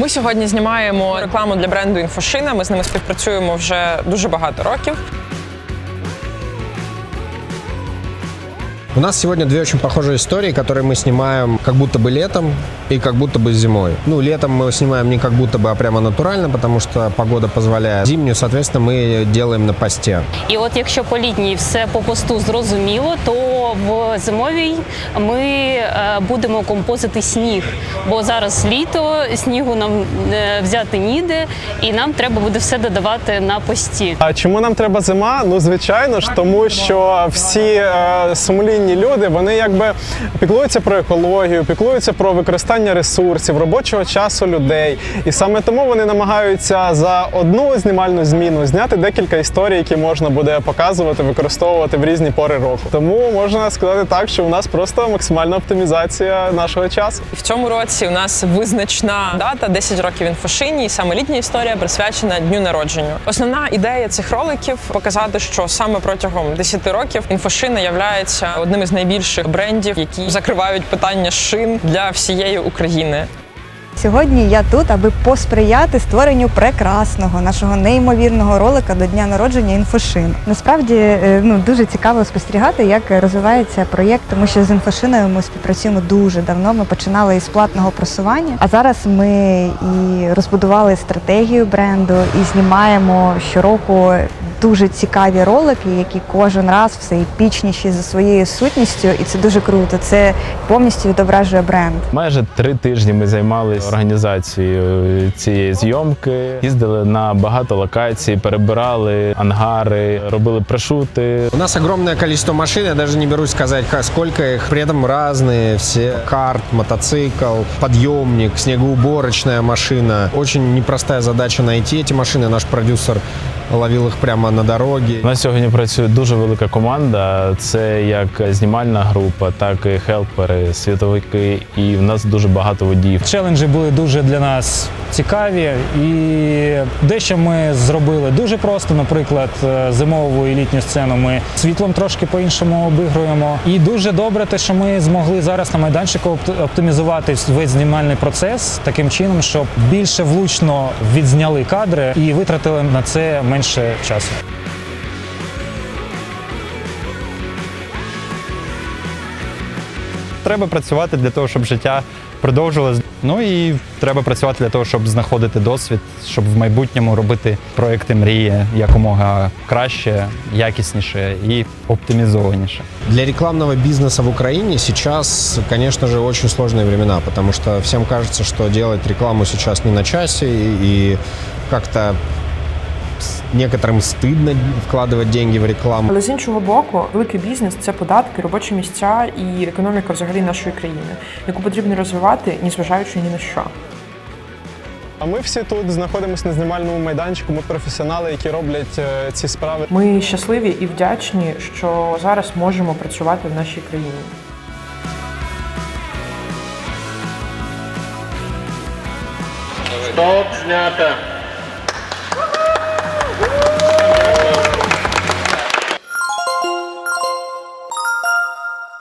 Ми сьогодні знімаємо рекламу для бренду Інфошина. Ми з ними співпрацюємо вже дуже багато років. У нас сегодня две очень похожие истории, которые мы снимаем как будто бы летом и как будто бы зимой. Ну, летом мы снимаем не как будто бы, а прямо натурально, потому что погода позволяет. Зимнюю, соответственно, мы делаем на посте. І от якщо по літній все по посту зрозуміло, то в зимовій ми е, будемо композити сніг. Бо зараз літо, снігу нам е, взяти ніде, і нам треба буде все додавати на пості. А чому нам треба зима? Ну звичайно ж, тому що всі е, сумлінні люди вони якби піклуються про екологію, піклуються про використання ресурсів, робочого часу людей. І саме тому вони намагаються за одну знімальну зміну зняти декілька історій, які можна буде показувати, використовувати в різні пори року. Тому можна сказати так, що у нас просто максимальна оптимізація нашого часу. В цьому році у нас визначна дата 10 років інфошині, і саме літня історія присвячена дню народження. Основна ідея цих роликів показати, що саме протягом 10 років інфошина являється одним із найбільших брендів, які закривають питання шин для всієї України. Сьогодні я тут, аби посприяти створенню прекрасного нашого неймовірного ролика до дня народження інфошин. Насправді е, ну дуже цікаво спостерігати, як розвивається проєкт, тому що з інфошиною ми співпрацюємо дуже давно. Ми починали із платного просування, а зараз ми і розбудували стратегію бренду і знімаємо щороку дуже цікаві ролики, які кожен раз все епічніші за своєю сутністю, і це дуже круто. Це повністю відображує бренд. Майже три тижні ми займалися організацією цієї зйомки. Їздили на багато локацій, перебирали ангари, робили прошути. У нас огромное количество машин, я даже не берусь сказать, ка- сколько их. При этом разные все. Карт, мотоцикл, подъемник, снегоуборочная машина. Очень непростая задача найти эти машины. Наш продюсер ловил их прямо на дороге. У нас сьогодні працює дуже велика команда. Це як знімальна група, так і хелпери, світовики. І в нас дуже багато водіїв. Челенджі були дуже для нас цікаві, і дещо ми зробили дуже просто. Наприклад, е, зимову і літню сцену ми світлом трошки по-іншому обігруємо. І дуже добре, те, що ми змогли зараз на майданчику опт- оптимізувати весь знімальний процес таким чином, щоб більше влучно відзняли кадри і витратили на це менше часу. Треба працювати для того, щоб життя продовжилось. Ну і треба працювати для того, щоб знаходити досвід, щоб в майбутньому робити проекти мрії якомога краще, якісніше і оптимізованіше. Для рекламного бизнеса в Украине сейчас, конечно же, очень сложные времена, потому что всем кажется, что делать рекламу сейчас не на часе и, и как-то некоторым стыдно вкладывать деньги в рекламу. Але з іншого боку, великий бізнес це податки, робочі місця і економіка взагалі нашої країни, яку потрібно розвивати, незважаючи ні на що. А ми всі тут знаходимося на знімальному майданчику. Ми професіонали, які роблять е, ці справи. Ми щасливі і вдячні, що зараз можемо працювати в нашій країні. Стоп, знято.